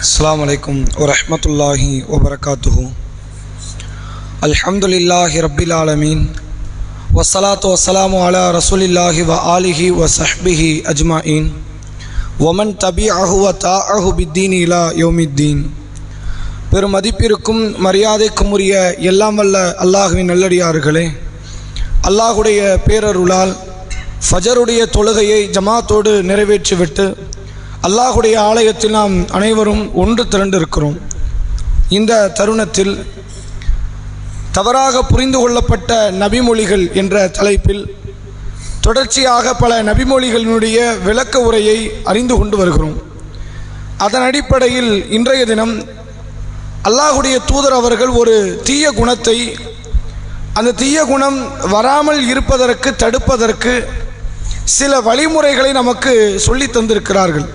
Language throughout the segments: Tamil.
அஸ்லாம் வலைக்கும் வரமத்துல்லாஹி வபரகாத்துஹூ அல்ஹம்துலில்லாஹி ரபில் ஆலமீன் வசலாத்து வசலாமு அலா ரசூலில்லாஹி வ ஆலிஹி வ சஹ்பிஹி அஜ்மாயின் ஒமன் தபி அஹு வ தா அஹு பித்தீன் இலா யோமித்தீன் பெருமதிப்பிற்கும் மரியாதைக்கும் உரிய எல்லாம் வல்ல அல்லாஹுவின் நல்லடியார்களே. அல்லாஹுடைய பேரருளால் ஃபஜருடைய தொழுகையை ஜமாத்தோடு நிறைவேற்றிவிட்டு அல்லாஹுடைய ஆலயத்தில் நாம் அனைவரும் ஒன்று திரண்டு இருக்கிறோம் இந்த தருணத்தில் தவறாக புரிந்து கொள்ளப்பட்ட நபிமொழிகள் என்ற தலைப்பில் தொடர்ச்சியாக பல நபிமொழிகளினுடைய விளக்க உரையை அறிந்து கொண்டு வருகிறோம். அதன் அடிப்படையில் இன்றைய தினம் அல்லாஹுடைய தூதர் அவர்கள் ஒரு தீய குணத்தை அந்த தீய குணம் வராமல் இருப்பதற்கு தடுப்பதற்கு சில வழிமுறைகளை நமக்கு சொல்லி தந்திருக்கிறார்கள்.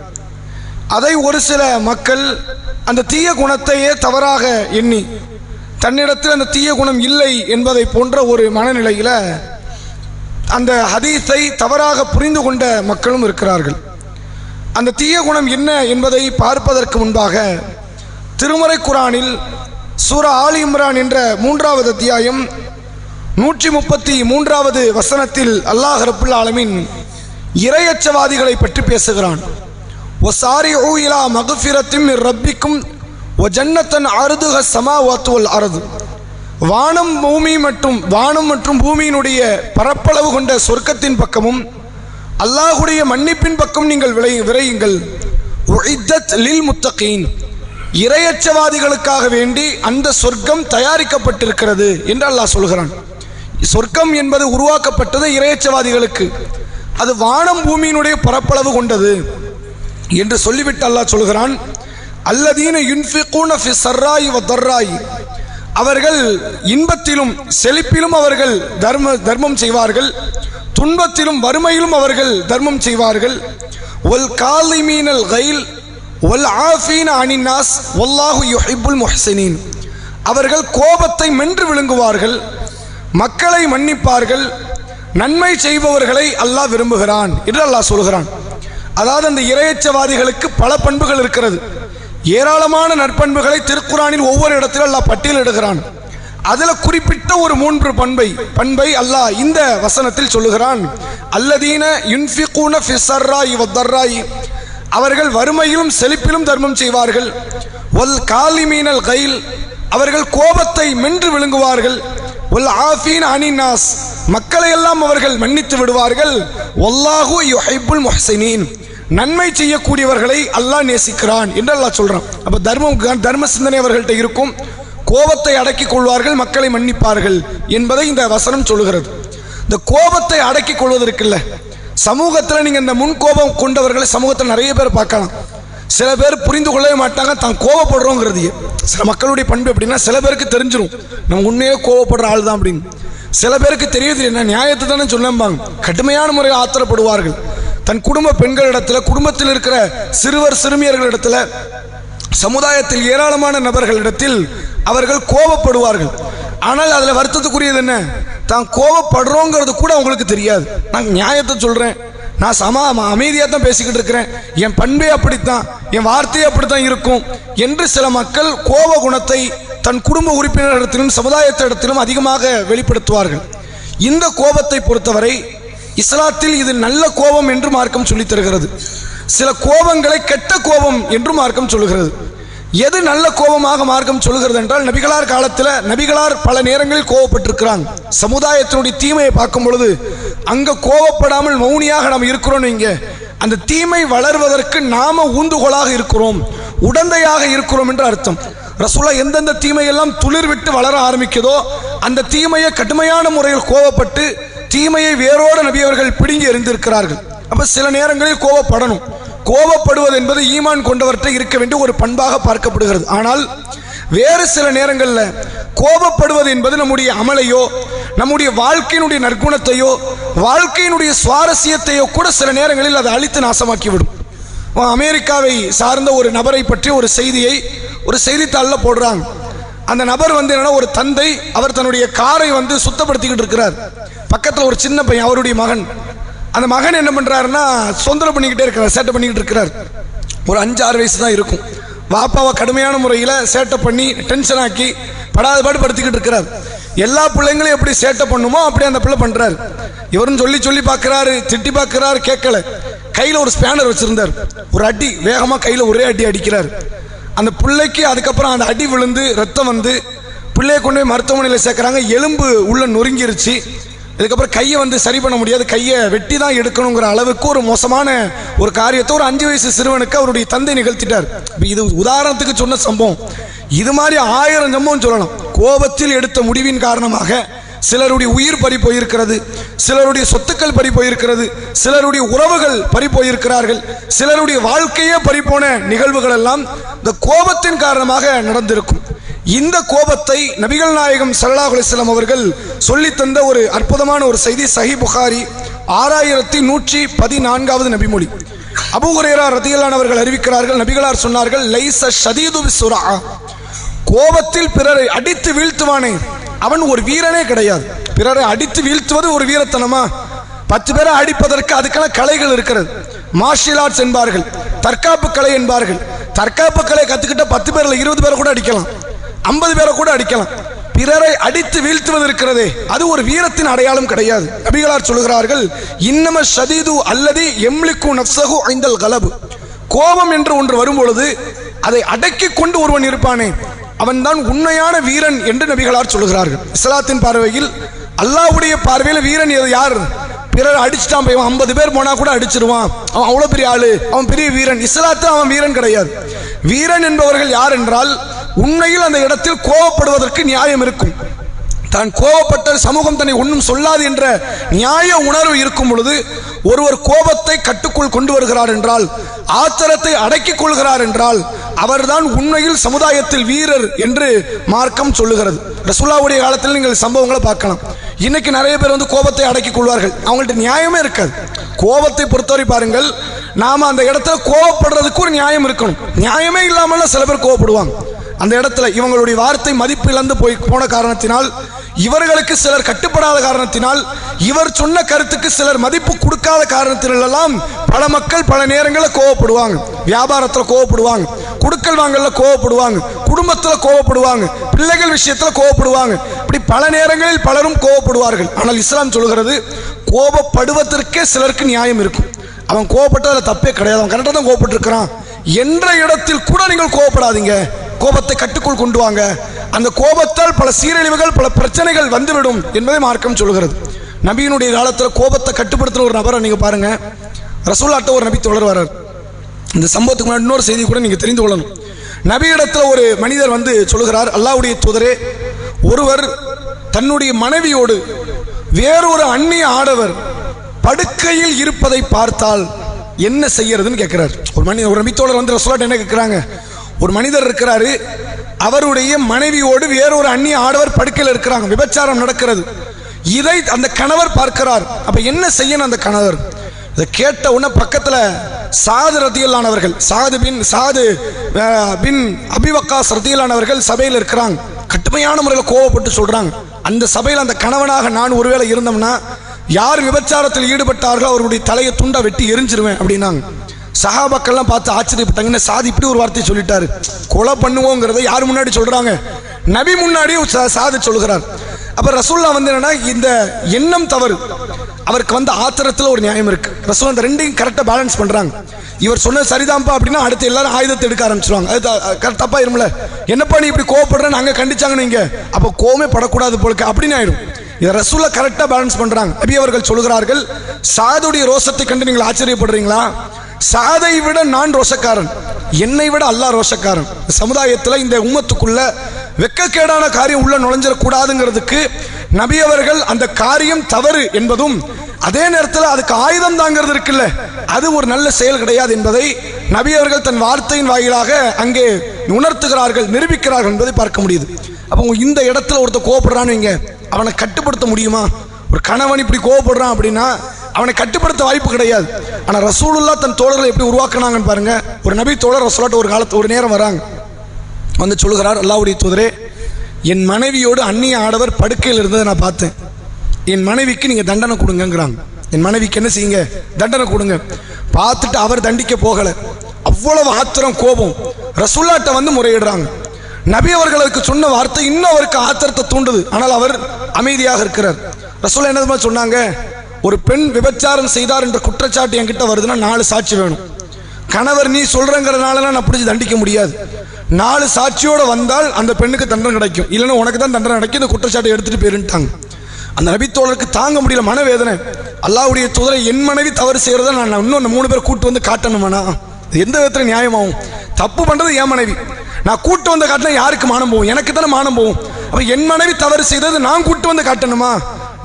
அதை ஒரு சில மக்கள் அந்த தீய குணத்தையே தவறாக எண்ணி தன்னிடத்தில் அந்த தீய குணம் இல்லை என்பதை போன்ற ஒரு மனநிலையில் அந்த ஹதீஸை தவறாக புரிந்து கொண்ட மக்களும் இருக்கிறார்கள். அந்த தீய குணம் என்ன என்பதை பார்ப்பதற்கு முன்பாக திருமறை குரானில் சூரா ஆலி இம்ரான் என்ற மூன்றாவது அத்தியாயம் நூற்றி முப்பத்தி மூன்றாவது வசனத்தில் அல்லாஹ் ரப்புல் ஆலமின் இரையச்சவாதிகளை பற்றி பேசுகிறான். ஒ சாரி ஊ இலா மகுஃபிரத்தின் ரப்பிக்கும் ஒ ஜன்னத்தன் அருதுக சமாவாத்துவல் அருது வானம் பூமி மற்றும் வானம் மற்றும் பூமியினுடைய பரப்பளவு கொண்ட சொர்க்கத்தின் பக்கமும் அல்லாஹுடைய மன்னிப்பின் பக்கம் நீங்கள் விளை விரையுங்கள். உஇத்தத் லில் முத்தகீன். இரையச்சவாதிகளுக்காக வேண்டி அந்த சொர்க்கம் தயாரிக்கப்பட்டிருக்கிறது என்று அல்லாஹ் சொல்கிறான். சொர்க்கம் என்பது உருவாக்கப்பட்டது இரையச்சவாதிகளுக்கு. அது வானம் பூமியினுடைய பரப்பளவு கொண்டது. என்று சொல்லிவிட்டு அல்லாஹ் சொல்கிறான் அல்லதீன யுன்ஃபிகூன ஃபி சர்ராய் வ தர்ராய் அவர்கள் இன்பத்திலும் செழிப்பிலும் அவர்கள் தர்ம தர்மம் செய்வார்கள் துன்பத்திலும் வறுமையிலும் அவர்கள் தர்மம் செய்வார்கள். ஒல் காலிமீனல் கைல் ஒல் ஆஃபீன அனின்னாஸ் ஒல்லாஹு யுஹிபுல் முஹசினின். அவர்கள் கோபத்தை மென்று விழுங்குவார்கள் மக்களை மன்னிப்பார்கள் நன்மை செய்பவர்களை அல்லாஹ் விரும்புகிறான் என்று அல்லாஹ் சொல்கிறான். அதாவது அந்த இரையச்சவாதிகளுக்கு பல பண்புகள் இருக்கிறது. ஏராளமான நற்பண்புகளை திருக்குறானில் ஒவ்வொரு இடத்திலும் அல்லாஹ் பட்டியலிடுகிறான் அதில் குறிப்பிட்ட ஒரு மூன்று பண்பை பண்பை அல்லாஹ் இந்த வசனத்தில் சொல்லுகிறான். அல்லதீன யுன்ஃபிகூன ஃபி வத்தர்ராய். அவர்கள் வறுமையிலும் செழிப்பிலும் தர்மம் செய்வார்கள். ஒல் காலிமீனல் கைல் அவர்கள் கோபத்தை மென்று விழுங்குவார்கள். ஒல் ஆஃபீன் அனிநாஸ் மக்களை எல்லாம் அவர்கள் மன்னித்து விடுவார்கள். ஒல்லாஹு யுஹைபுல் முஹ்சினீன். நன்மை செய்யக்கூடியவர்களை அல்லாஹ் நேசிக்கிறான் என்று அல்லாஹ் சொல்றான். அப்ப தர்மம் தர்ம சிந்தனை அவர்கள்ட்ட இருக்கும். கோபத்தை அடக்கிக் கொள்வார்கள் மக்களை மன்னிப்பார்கள் என்பதை இந்த வசனம் சொல்லுகிறது. இந்த கோபத்தை அடக்கிக் கொள்வதற்கில்ல சமூகத்தில் நீங்க இந்த முன் கோபம் கொண்டவர்களை சமூகத்தில் நிறைய பேர் பார்க்கலாம். சில பேர் புரிந்து கொள்ளவே மாட்டாங்க தான் கோவப்படுறோங்கிறது சில மக்களுடைய பண்பு எப்படின்னா சில பேருக்கு தெரிஞ்சிடும் நம்ம உண்மையே கோவப்படுற ஆள் தான் அப்படின்னு. சில பேருக்கு தெரியுது என்ன நியாயத்தை தானே சொல்லம்பாங்க. கடுமையான முறையில் ஆத்திரப்படுவார்கள். தன் குடும்ப பெண்களிடத்தில் குடும்பத்தில் இருக்கிற சிறுவர் சிறுமியர்களிடத்தில் சமுதாயத்தில் ஏராளமான நபர்களிடத்தில் அவர்கள் கோபப்படுவார்கள். ஆனால் அதில் வருத்தத்துக்குரியது என்ன? தான் கோபப்படுறோங்கிறது கூட அவங்களுக்கு தெரியாது. நான் நியாயத்தை சொல்கிறேன் நான் சமா அமைதியாக தான் பேசிக்கிட்டு இருக்கிறேன். என் பண்பே அப்படித்தான். என் வார்த்தையே அப்படித்தான் இருக்கும் என்று சில மக்கள் கோப குணத்தை தன் குடும்ப உறுப்பினரிடத்திலும் சமுதாயத்திடத்திலும் அதிகமாக வெளிப்படுத்துவார்கள். இந்த கோபத்தை பொறுத்தவரை இஸ்லாத்தில் இது நல்ல கோபம் என்று மார்க்கம் சொல்லித் தருகிறது. சில கோபங்களை கெட்ட கோபம் என்று மார்க்கம் சொல்லுகிறது. எது நல்ல கோபமாக மார்க்கம் சொல்லுகிறது என்றால் நபிகளார் காலத்தில் நபிகளார் பல நேரங்களில் கோபப்பட்டிருக்கிறாங்க. சமுதாயத்தினுடைய தீமையை பார்க்கும் பொழுது அங்க கோபப்படாமல் மௌனியாக நாம் இருக்கிறோம் இங்க. அந்த தீமை வளர்வதற்கு நாம ஊந்துகோலாக இருக்கிறோம். உடந்தையாக இருக்கிறோம் என்று அர்த்தம். ரசூலா எந்தெந்த தீமையெல்லாம் துளிர் விட்டு வளர ஆரம்பிக்குதோ அந்த தீமையை கடுமையான முறையில் கோபப்பட்டு தீமையை வேரோடு நபி அவர்கள் பிடுங்கி எறிந்திருக்கிறார்கள். அப்ப சில நேரங்களில் கோவப்படணும். கோவப்படுவது என்பது ஈமான் கொண்டவர்கிட்ட இருக்க வேண்டிய ஒரு பண்பாக பார்க்கப்படுகிறது. ஆனால் வேறு சில நேரங்களில் கோபப்படுவது என்பது நம்முடைய அமலையோ நம்முடைய வாழ்க்கையினுடைய நற்குணத்தையோ வாழ்க்கையினுடைய சுவாரஸ்யத்தையோ கூட சில நேரங்களில் அதை அழித்து நாசமாக்கிவிடும். அமெரிக்காவை சார்ந்த ஒரு நபரை பற்றி ஒரு செய்தியை ஒரு செய்தித்தாளில் போடுறாங்க. அந்த நபர் வந்து என்னன்னா ஒரு தந்தை அவர் தன்னுடைய காரை வந்து சுத்தப்படுத்திக்கிட்டு இருக்கிறார். பக்கத்தில் ஒரு சின்ன பையன் அவருடைய மகன். அந்த மகன் என்ன பண்ணுறாருன்னா சொந்தரம் பண்ணிக்கிட்டே இருக்கிறார் சேட்டை பண்ணிக்கிட்டு இருக்கிறார். ஒரு அஞ்சு ஆறு வயசு தான் இருக்கும். வாப்பாவை கடுமையான முறையில் சேட்டை பண்ணி டென்ஷன் ஆக்கி படாத பாடு படுத்திக்கிட்டு இருக்கிறார். எல்லா பிள்ளைங்களையும் எப்படி சேட்டை பண்ணுமோ அப்படி அந்த பிள்ளை பண்ணுறாரு இவரும் சொல்லி சொல்லி பார்க்குறாரு திட்டி பார்க்குறாரு கேட்கல. கையில் ஒரு ஸ்பேனர் வச்சிருந்தார். ஒரு அடி வேகமாக கையில் ஒரே அடி அடிக்கிறார். அந்த பிள்ளைக்கு அதுக்கப்புறம் அந்த அடி விழுந்து ரத்தம் வந்து பிள்ளையை கொண்டு போய் மருத்துவமனையில் சேர்க்குறாங்க. எலும்பு உள்ளே நொறுங்கிருச்சு. இதுக்கப்புறம் கையை வந்து சரி பண்ண முடியாது. கையை வெட்டி தான் எடுக்கணுங்கிற அளவுக்கு ஒரு மோசமான ஒரு காரியத்தை ஒரு அஞ்சு வயசு சிறுவனுக்கு அவருடைய தந்தை நிகழ்த்திட்டார். இப்ப இது உதாரணத்துக்கு சொன்ன சம்பவம். இது மாதிரி ஆயிரம் சம்பவம் சொல்லலாம். கோபத்தில் எடுத்த முடிவின் காரணமாக சிலருடைய உயிர் பறி போயிருக்கிறது. சிலருடைய சொத்துக்கள் பறி போயிருக்கிறது. சிலருடைய உறவுகள் பறி போயிருக்கிறார்கள். சிலருடைய வாழ்க்கையே பறிப்போன நிகழ்வுகள் எல்லாம் இந்த கோபத்தின் காரணமாக நடந்திருக்கும். இந்த கோபத்தை நபிகள் நாயகம் ஸல்லல்லாஹு அலிஸ்லாம் அவர்கள் சொல்லி தந்த ஒரு அற்புதமான ஒரு செய்தி சஹி புகாரி ஆறாயிரத்தி நூற்றி பதினான்காவது நபிமொழி. அபுகுரேரா ஹுரைரா ரதியல்லான் அவர்கள் அறிவிக்கிறார்கள் நபிகளார் சொன்னார்கள் லைச ஷதீது பிஸ்ஸுரா கோபத்தில் பிறரை அடித்து வீழ்த்துவானே அவன் ஒரு வீரனே கிடையாது. பிறரை அடித்து வீழ்த்துவது ஒரு வீரத்தனமா? பத்து பேரை அடிப்பதற்கு அதுக்கான கலைகள் இருக்கிறது. மார்ஷியல் ஆர்ட்ஸ் என்பார்கள் தற்காப்பு கலை என்பார்கள். தற்காப்பு கலை கத்துக்கிட்ட பத்து பேர்ல இருபது பேரை கூட அடிக்கலாம். ஐம்பது பேரை கூட அடிக்கலாம். பிறரை அடித்து வீழ்த்துவது இருக்கிறதே அது ஒரு வீரத்தின் அடையாளம் கிடையாது. நபிகளார் சொல்கிறார்கள் இன்னம ஷதீது அல்லது எம்லிக்கு நப்சகு ஐந்தல் கலபு. கோபம் என்று ஒன்று வரும்பொழுது அதை அடக்கி கொண்டு ஒருவன் இருப்பானே அவன்தான் உண்மையான வீரன் என்று நபிகளார் சொல்கிறார்கள் இஸ்லாத்தின் பார்வையில் அல்லாஹ்வுடைய பார்வையில் வீரன் எது யார்? பிறர் அடிச்சுட்டான் போய் ஐம்பது பேர் போனா கூட அடிச்சிருவான். அவன் அவ்வளோ பெரிய ஆளு அவன் பெரிய வீரன். இஸ்லாத்தில் அவன் வீரன் கிடையாது. வீரன் என்பவர்கள் யார் என்றால் உண்மையில் அந்த இடத்தில் கோவப்படுவதற்கு நியாயம் இருக்கும். தான் கோபப்பட்ட சமூகம் தன்னை ஒன்றும் சொல்லாது என்ற நியாய உணர்வு இருக்கும் பொழுது ஒருவர் கோபத்தை கட்டுக்குள் கொண்டு வருகிறார் என்றால் ஆத்திரத்தை அடக்கிக் கொள்கிறார் என்றால் அவர்தான் உண்மையில் சமுதாயத்தில் வீரர் என்று மார்க்கம் சொல்லுகிறது. ரசுல்லாவுடைய காலத்தில் நீங்கள் சம்பவங்களை பார்க்கலாம். இன்னைக்கு நிறைய பேர் வந்து கோபத்தை அடக்கிக் கொள்வார்கள். அவங்கள்ட்ட நியாயமே இருக்காது. கோபத்தை பொறுத்தவரை பாருங்கள் நாம் அந்த இடத்துல கோவப்படுறதுக்கு ஒரு நியாயம் இருக்கணும். நியாயமே இல்லாமல் சில பேர் கோவப்படுவாங்க அந்த இடத்துல இவங்களுடைய வார்த்தை மதிப்பு இழந்து போய் போன காரணத்தினால் இவர்களுக்கு சிலர் கட்டுப்படாத காரணத்தினால் இவர் சொன்ன கருத்துக்கு சிலர் மதிப்பு கொடுக்காத காரணத்திலெல்லாம் பல மக்கள் பல நேரங்களில் கோவப்படுவாங்க. வியாபாரத்தில் கோவப்படுவாங்க. குடுக்கல் வாங்கல கோவப்படுவாங்க. குடும்பத்தில் கோவப்படுவாங்க. பிள்ளைகள் விஷயத்தில் கோவப்படுவாங்க. இப்படி பல நேரங்களில் பலரும் கோவப்படுவார்கள். ஆனால் இஸ்லாம் சொல்கிறது கோபப்படுவதற்கே சிலருக்கு நியாயம் இருக்கும். அவன் கோவப்பட்டதில் தப்பே கிடையாது. அவன் கரெக்டாக தான் கோவப்பட்டிருக்கிறான். என்ற இடத்தில் கூட நீங்கள் கோவப்படாதீங்க. கோபத்தை கட்டுக்குள் கொண்டு வாங்க. அந்த கோபத்தால் பல சீரழிவுகள் பல பிரச்சனைகள் வந்துவிடும் என்பதை மார்க்கம் சொல்கிறது. நபியினுடைய காலத்தில் கோபத்தை கட்டுப்படுத்தின ஒரு நபரை நீங்கள் பாருங்கள் ரசூல்லாட்ட ஒரு நபி தொடர் வர்றார். இந்த சம்பவத்துக்கு முன்னாடி இன்னொரு செய்தி கூட நீங்கள் தெரிந்து கொள்ளணும். நபியிடத்தில் ஒரு மனிதர் வந்து சொல்லுகிறார் அல்லாவுடைய தூதரே ஒருவர் தன்னுடைய மனைவியோடு வேறொரு அந்நிய ஆடவர் படுக்கையில் இருப்பதை பார்த்தால் என்ன செய்யறதுன்னு கேட்கிறார் ஒரு மனிதர் ஒரு நபித்தோழர் வந்து ரசூலாட்ட என்ன கேட்குறாங்க ஒரு மனிதர் இருக்கிறாரு அவருடைய மனைவியோடு வேறொரு அந்நிய ஆடவர் படுக்கையில் இருக்கிறாங்க. விபச்சாரம் நடக்கிறது. இதை அந்த கணவர் பார்க்கிறார். அப்ப என்ன செய்யணும் அந்த கணவர்? இதை கேட்ட உடனே பக்கத்துல சாது ரத்தியலானவர்கள் சாது பின் சாது பின் அபிவக்காஸ் ரத்தியலானவர்கள் சபையில் இருக்கிறாங்க. கட்டுமையான முறையில் கோவப்பட்டு சொல்றாங்க. அந்த சபையில் அந்த கணவனாக நான் ஒருவேளை இருந்தோம்னா யார் விபச்சாரத்தில் ஈடுபட்டார்களோ அவருடைய தலையை துண்டா வெட்டி எரிஞ்சிருவேன் அப்படின்னாங்க. சஹாபாக்கள்லாம் பார்த்து ஆச்சரியப்பட்டாங்க என்ன சாதி இப்படி ஒரு வார்த்தையை சொல்லிட்டாரு. கொலை பண்ணுவோங்கிறத யார் முன்னாடி சொல்கிறாங்க நபி முன்னாடியும் சா- சாதி சொல்கிறார் அப்போ ரசூல்லா வந்து என்னன்னா இந்த எண்ணம் தவறு. அவருக்கு வந்து ஆத்திரத்தில் ஒரு நியாயம் இருக்கு. ரசூல் அந்த ரெண்டையும் கரெக்டாக பேலன்ஸ் பண்ணுறாங்க இவர் சொன்னது சரிதான்ப்பா அப்படின்னா அடுத்து எல்லாரும் ஆயுதத்தை எடுக்க ஆரம்பிச்சிருவாங்க. அது கரெக்டாப்பா இருமல என்னப்பா நீ இப்படி கோவப்படுறேன்னு அங்கே கண்டிச்சாங்க நீங்க அப்போ கோவமே படக்கூடாது போலுக்கு அப்படின்னு ஆயிடும் இதை ரசூலை கரெக்டாக பேலன்ஸ் பண்ணுறாங்க நபி அவர்கள் சொல்கிறார்கள் சாதுடைய ரோசத்தை கண்டு நீங்கள் ஆச்சரியப்படுறீங்களா? சாதை விட நான் ரோஷக்காரன். என்னை விட அல்லாஹ் ரோஷக்காரன். சமுதாயத்தில் இந்த உம்மத்துக்குள்ள வெக்கக்கேடான காரியம் உள்ள நுழைஞ்சிடக்கூடாதுங்கிறதுக்கு நபி அவர்கள் அந்த காரியம் தவறு என்பதும் அதே நேரத்தில் அதுக்கு ஆயுதம் தாங்கிறது இருக்குல்ல அது ஒரு நல்ல செயல் கிடையாது என்பதை நபி அவர்கள் தன் வார்த்தையின் வாயிலாக அங்கே உணர்த்துகிறார்கள் நிரூபிக்கிறார்கள் என்பதை பார்க்க முடியுது. அப்போ இந்த இடத்துல ஒருத்தர் கோவப்படுறான்னு வைங்க. அவனை கட்டுப்படுத்த முடியுமா? ஒரு கணவன் இப்படி கோவப்படுறான் அப்படின்னா அவனை கட்டுப்படுத்த வாய்ப்பு கிடையாது. ஆனால் ரசூலுல்லா தன் தோழர்களை எப்படி உருவாக்குனாங்கன்னு பாருங்க. ஒரு நபி தோழர் ரசூலாட்ட ஒரு காலத்து ஒரு நேரம் வராங்க. வந்து சொல்லுகிறார் அல்லாவுடைய தூதரே என் மனைவியோடு அந்நிய ஆடவர் படுக்கையில் இருந்ததை நான் பார்த்தேன். என் மனைவிக்கு நீங்கள் தண்டனை கொடுங்கங்கிறாங்க. என் மனைவிக்கு என்ன செய்யுங்க? தண்டனை கொடுங்க. பார்த்துட்டு அவர் தண்டிக்க போகலை. அவ்வளவு ஆத்திரம் கோபம். ரசூல்லாட்டை வந்து முறையிடுறாங்க. நபி அவர்களுக்கு சொன்ன வார்த்தை இன்னும் அவருக்கு ஆத்திரத்தை தூண்டுது. ஆனால் அவர் அமைதியாக இருக்கிறார். ரசூல்லா என்ன சொன்னாங்க? ஒரு பெண் விபச்சாரம் செய்தார் என்ற குற்றச்சாட்டு என்கிட்ட வருதுன்னா நாலு சாட்சி வேணும். கணவர் நீ சொல்றங்கிறதுனால நான் பிடிச்சி தண்டிக்க முடியாது. நாலு சாட்சியோட வந்தால் அந்த பெண்ணுக்கு தண்டனை கிடைக்கும். இல்லைன்னா உனக்கு தான் தண்டனை கிடைக்கும் இந்த குற்றச்சாட்டை எடுத்துட்டு போயிருந்துட்டாங்க அந்த நபித்தோழருக்கு தாங்க முடியல மனவேதனை. அல்லாவுடைய தூதரை என் மனைவி தவறு செய்யறத நான் இன்னும் அந்த மூணு பேர் கூட்டு வந்து காட்டணுமாண்ணா? இது எந்த விதத்தில் நியாயமாகும் தப்பு பண்றது என் மனைவி. நான் கூட்டு வந்த காட்டினா யாருக்கு மானம் போகும்? எனக்கு தானே மானம் போகும். அப்ப என் மனைவி தவறு செய்தது நான் கூட்டு வந்து காட்டணுமா?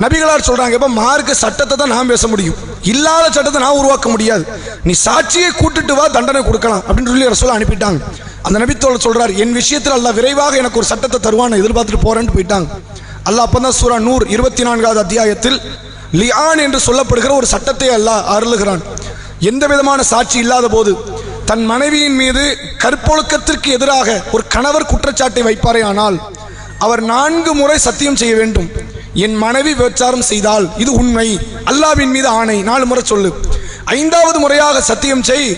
நபிகளார் சொல்றாங்க இப்ப மார்க்க சட்டத்தை தான் நான் பேச முடியும். இல்லாத சட்டத்தை நான் உருவாக்க முடியாது. நீ சாட்சியை கூட்டிட்டு வா தண்டனை கொடுக்கலாம். அப்படின்னு சொல்லி ரசோலா அனுப்பிட்டாங்க. அந்த நபித்தோழர் சொல்கிறார் என் விஷயத்தில் அல்ல விரைவாக எனக்கு ஒரு சட்டத்தை தருவான்னு எதிர்பார்த்துட்டு போறேன்னு போயிட்டாங்க. அல்லாஹ் அப்பதான் சூரா நூறு இருபத்தி நான்காவது அத்தியாயத்தில் லியான் என்று சொல்லப்படுகிற ஒரு சட்டத்தை அல்ல அருளுகிறான். எந்த விதமான சாட்சி இல்லாத போது தன் மனைவியின் மீது கற்பொழுக்கத்திற்கு எதிராக ஒரு கணவர் குற்றச்சாட்டை வைப்பாரே ஆனால் அவர் நான்கு முறை சத்தியம் செய்ய வேண்டும். என் மனைவி விபச்சாரம் செய்தால் இது உண்மை. அல்லாவின் மீது ஆணை. நாலு முறை சொல்லு. ஐந்தாவது முறையாக சத்தியம் செய்.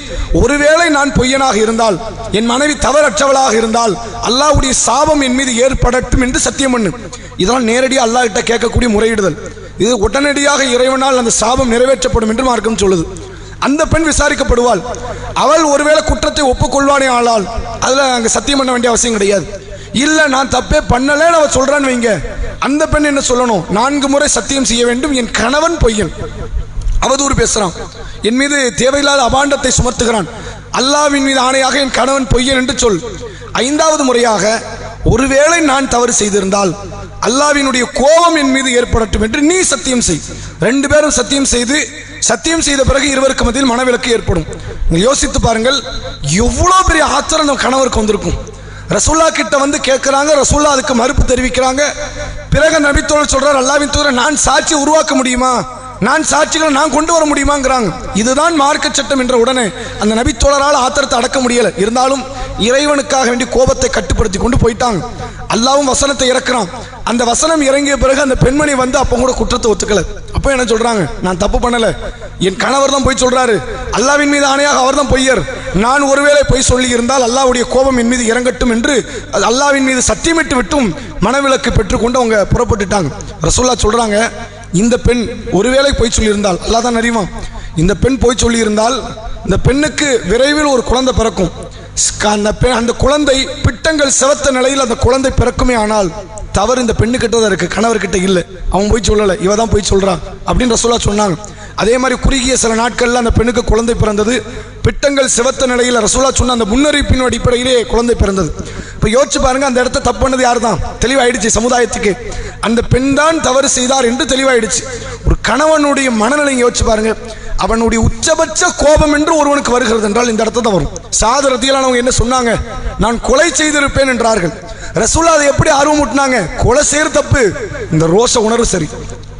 ஒருவேளை நான் பொய்யனாக இருந்தால் என் மனைவி தவறற்றவளாக இருந்தால் அல்லாஹ்வுடைய சாபம் என் மீது ஏற்படட்டும் என்று சத்தியம் பண்ணு. இதெல்லாம் நேரடியாக அல்லாஹிட்ட கேட்கக்கூடிய முறையிடுதல். இது உடனடியாக இறைவனால் அந்த சாபம் நிறைவேற்றப்படும் என்று மார்க்கம் சொல்லுது. அந்த பெண் விசாரிக்கப்படுவாள். அவள் ஒருவேளை குற்றத்தை ஒப்புக்கொள்வானே ஆளால் அதில் அங்கே சத்தியம் பண்ண வேண்டிய அவசியம் கிடையாது. இல்ல நான் தப்பே பண்ணலன்னு அவ சொல்றான்னு வைங்க. அந்த பெண் என்ன சொல்லணும்? நான்கு முறை சத்தியம் செய்ய வேண்டும் என் கணவன் பொய்யன். அவதூறு பேசுறான். என் மீது தேவையில்லாத அபாண்டத்தை சுமத்துகிறான். அல்லாவின் மீது ஆணையாக என் கணவன் பொய்யன் என்று சொல். ஐந்தாவது முறையாக ஒருவேளை நான் தவறு செய்திருந்தால் அல்லாவினுடைய கோபம் என் மீது ஏற்படட்டும் என்று நீ சத்தியம் செய். ரெண்டு பேரும் சத்தியம் செய்து சத்தியம் செய்த பிறகு இருவருக்கு மத்தியில் மனவிலக்கு ஏற்படும். யோசித்து பாருங்கள் எவ்வளோ பெரிய ஆச்சரம் நம்ம கணவருக்கு வந்திருக்கும். ரசூல்லா கிட்ட வந்து கேட்குறாங்க ரசூல்லா அதுக்கு மறுப்பு தெரிவிக்கிறாங்க. பிறகு நபித்தோழர் சொல்றார் அல்லாவின் தூர நான் சாட்சி உருவாக்க முடியுமா? நான் சாட்சிகளை நான் கொண்டு வர முடியுமாங்கிறாங்க. இதுதான் மார்க்க சட்டம் என்ற உடனே அந்த நபித்தோழரால் ஆத்திரத்தை அடக்க முடியல. இருந்தாலும் இறைவனுக்காக வேண்டி கோபத்தை கட்டுப்படுத்தி கொண்டு போயிட்டாங்க. அல்லாவும் வசனத்தை இறக்குறான். அந்த வசனம் இறங்கிய பிறகு அந்த பெண்மணி வந்து அப்போ கூட குற்றத்தை ஒத்துக்கல. அப்போ என்ன சொல்றாங்க? நான் தப்பு பண்ணல. என் கணவர் தான் போய் சொல்றாரு. அல்லாவின் மீது ஆணையாக அவர் தான் பொய்யர். நான் ஒருவேளை பொய் சொல்லி இருந்தால் அல்லாவுடைய கோபம் என் மீது இறங்கட்டும் என்று அது அல்லாவின் மீது சத்தியமிட்டு விட்டும் மனவிலக்கு பெற்றுக்கொண்டு அவங்க புறப்பட்டுட்டாங்க. ரசோல்லா சொல்கிறாங்க இந்த பெண் ஒருவேளை பொய் சொல்லியிருந்தால் அல்லாஹ் தான் அறிவான். இந்த பெண் பொய் சொல்லியிருந்தால் இந்த பெண்ணுக்கு விரைவில் ஒரு குழந்தை பிறக்கும். அந்த பெண் அந்த குழந்தை பிட்டங்கள் சிவத்த நிலையில் அந்த குழந்தை பிறக்குமே ஆனால் தவறு இந்த பெண்ணுக்கிட்ட தான் இருக்குது கணவர்கிட்ட இல்லை. அவன் போய் சொல்லலை இவ தான் போய் சொல்கிறான் அப்படின்னு ரசோல்லா சொன்னாங்க. அதே மாதிரி குறுகிய சில நாட்களில் அந்த பெண்ணுக்கு குழந்தை பிறந்தது. பிட்டங்கள் சிவத்த நிலையில் ரசூலா சொன்ன அந்த முன்னறிவிப்பின் அடிப்படையிலே குழந்தை பிறந்தது. இப்போ யோசிச்சு பாருங்க அந்த இடத்த தப்பு யார் தான் தெளிவாயிடுச்சு சமுதாயத்துக்கு. அந்த பெண் தான் தவறு செய்தார் என்று தெளிவாயிடுச்சு. ஒரு கணவனுடைய மனநிலை யோசிச்சு பாருங்க. அவனுடைய உச்சபட்ச கோபம் என்று ஒருவனுக்கு வருகிறது என்றால் இந்த இடத்த தான் வரும். சாதரத்தியலானவங்க என்ன சொன்னாங்க? நான் கொலை செய்திருப்பேன் என்றார்கள். ரசூலா அதை எப்படி ஆர்வம் ஊட்டினாங்க கொலை செய்யற தப்பு. இந்த ரோஷ உணர்வு சரி.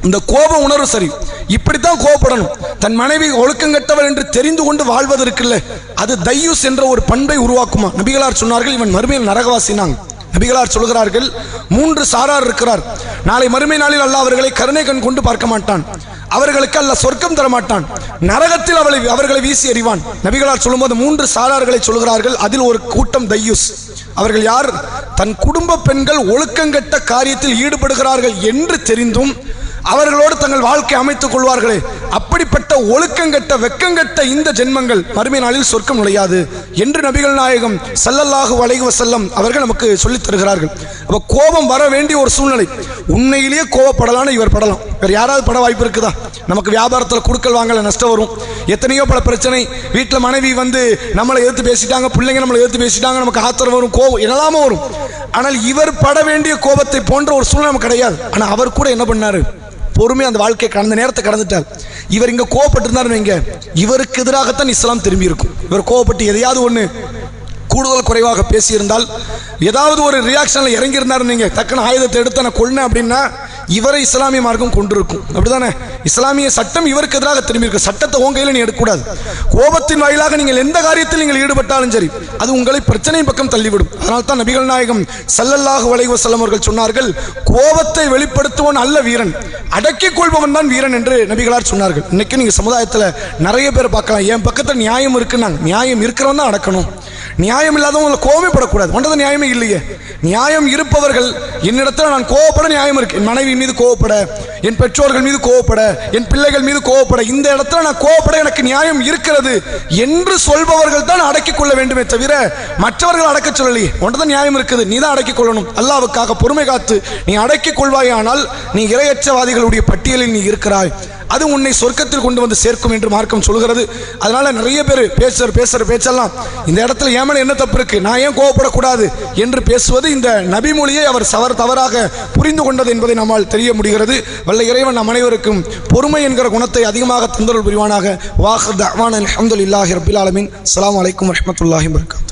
இந்த கோப உணர்வு சரி. இப்படித்தான் கோபப்படணும். தன் மனைவி ஒழுக்கங்கட்டவள் என்று தெரிந்து கொண்டு வாழ்வது இருக்குல்ல அது தையூஸ் என்ற ஒரு பண்பை உருவாக்குமா? நபிகளார் சொன்னார்கள் இவன் மறுமையில் நரகவாசினாங்க நபிகளார் சொல்கிறார்கள் மூன்று சாரார் இருக்கிறார். நாளை மறுமை நாளில் அல்ல அவர்களை கருணை கண் கொண்டு பார்க்க மாட்டான். அவர்களுக்கு அல்ல சொர்க்கம் தரமாட்டான் நரகத்தில் அவளை அவர்களை வீசி எறிவான். நபிகளார் சொல்லும்போது மூன்று சாரார்களை சொல்கிறார்கள் அதில் ஒரு கூட்டம் தையூஸ். அவர்கள் யார்? தன் குடும்ப பெண்கள் ஒழுக்கங்கெட்ட காரியத்தில் ஈடுபடுகிறார்கள் என்று தெரிந்தும் அவர்களோடு தங்கள் வாழ்க்கை அமைத்துக் கொள்வார்களே. அப்படிப்பட்ட ஒழுக்கங்கட்ட வெக்கங்கெட்ட இந்த ஜென்மங்கள் மறுமை நாளில் சொர்க்கம் நுழையாது என்று நபிகள் நாயகம் சல்லல்லாஹு வளைவு செல்லம் அவர்கள் நமக்கு சொல்லித் தருகிறார்கள். அப்போ கோபம் வர வேண்டிய ஒரு சூழ்நிலை. உண்மையிலேயே கோபப்படலாம்னு இவர் படலாம். வேறு யாராவது பட வாய்ப்பு இருக்குதா? நமக்கு வியாபாரத்தில் கொடுக்கல் வாங்கல நஷ்டம் வரும். எத்தனையோ பல பிரச்சனை. வீட்டில் மனைவி வந்து நம்மளை எதிர்த்து பேசிட்டாங்க பிள்ளைங்க நம்மளை எதிர்த்து பேசிட்டாங்க நமக்கு ஆத்திரம் வரும் கோபம் என்னெல்லாமோ வரும். ஆனால் இவர் பட வேண்டிய கோபத்தை போன்ற ஒரு சூழ்நிலை நமக்கு கிடையாது. ஆனால் அவர் கூட என்ன பண்ணார்? பொறுமை அந்த வாழ்க்கையை கடந்த நேரத்தை கடந்துட்டார். இவர் இங்க கோவப்பட்டிருந்தாருன்னு வைங்க. இவருக்கு எதிராகத்தான் இஸ்லாம் திரும்பி இருக்கும். இவர் கோவப்பட்டு எதையாவது ஒண்ணு கூடுதல் குறைவாக பேசியிருந்தால் ஏதாவது ஒரு ரியாக்ஷனில் இறங்கி நீங்கள் டக்குன்னு ஆயுதத்தை எடுத்து நான் கொள்ளேன் அப்படின்னா இவரை இஸ்லாமிய மார்க்கம் கொண்டிருக்கும். அப்படிதானே? இஸ்லாமிய சட்டம் இவருக்கு எதிராக திரும்பி இருக்கு. சட்டத்தை உன் கையில் நீ எடுக்கக்கூடாது. கோபத்தின் வாயிலாக நீங்கள் எந்த காரியத்தில் நீங்கள் ஈடுபட்டாலும் சரி அது உங்களை பிரச்சனை பக்கம் தள்ளிவிடும். அதனால் தான் நபிகள் நாயகம் சல்லல்லாஹு வளைவு செல்லம் அவர்கள் சொன்னார்கள் கோபத்தை வெளிப்படுத்துவன் அல்ல வீரன். அடக்கிக் கொள்பவன் தான் வீரன் என்று நபிகளார் சொன்னார்கள். இன்னைக்கு நீங்கள் சமுதாயத்தில் நிறைய பேர் பார்க்கலாம். என் பக்கத்தில் நியாயம் இருக்குன்னாங்க. நியாயம் இருக்கிறவன் தான் அடக்கணும். நியாயம் இல்லாதவங்களை கோவப்படக்கூடாது ஒன்றது நியாயமே இல்லையே. நியாயம் இருப்பவர்கள் என்னிடத்தில் நான் கோவப்பட நியாயம் இருக்கு. என் மனைவி மீது கோவப்பட என் பெற்றோர்கள் மீது கோவப்பட என் பிள்ளைகள் மீது கோவப்பட இந்த இடத்துல நான் கோவப்பட எனக்கு நியாயம் இருக்கிறது என்று சொல்பவர்கள் தான் அடக்கிக் கொள்ள வேண்டுமே தவிர மற்றவர்கள் அடக்க சொல்லலையே. ஒன்றுதான் நியாயம் இருக்குது. நீ தான் அடக்கிக் கொள்ளணும். அல்லாவுக்காக பொறுமை காத்து நீ அடக்கிக் கொள்வாயானால் நீ இரையற்றவாதிகளுடைய பட்டியலில் நீ இருக்கிறாய். அது உன்னை சொர்க்கத்தில் கொண்டு வந்து சேர்க்கும் என்று மார்க்கம் சொல்கிறது. அதனால நிறைய பேர் பேசுற பேசுற பேச்செல்லாம் இந்த இடத்துல ஏமன என்ன தப்பு இருக்கு நான் ஏன் கோவப்படக்கூடாது? என்று பேசுவது இந்த நபிமொழியை அவர் சவர் தவறாக புரிந்து கொண்டது என்பதை நம்மால் தெரிய முடிகிறது. வல்ல இறைவன் நம் அனைவருக்கும் பொறுமை என்கிற குணத்தை அதிகமாக தந்தருள் புரிவானாக. வாஹ் தவான் அலமதுல்லாஹி ரபில் ஆலமின். அலாம் அலைக்கும் வரமத்துல்லாஹி வரகாத்து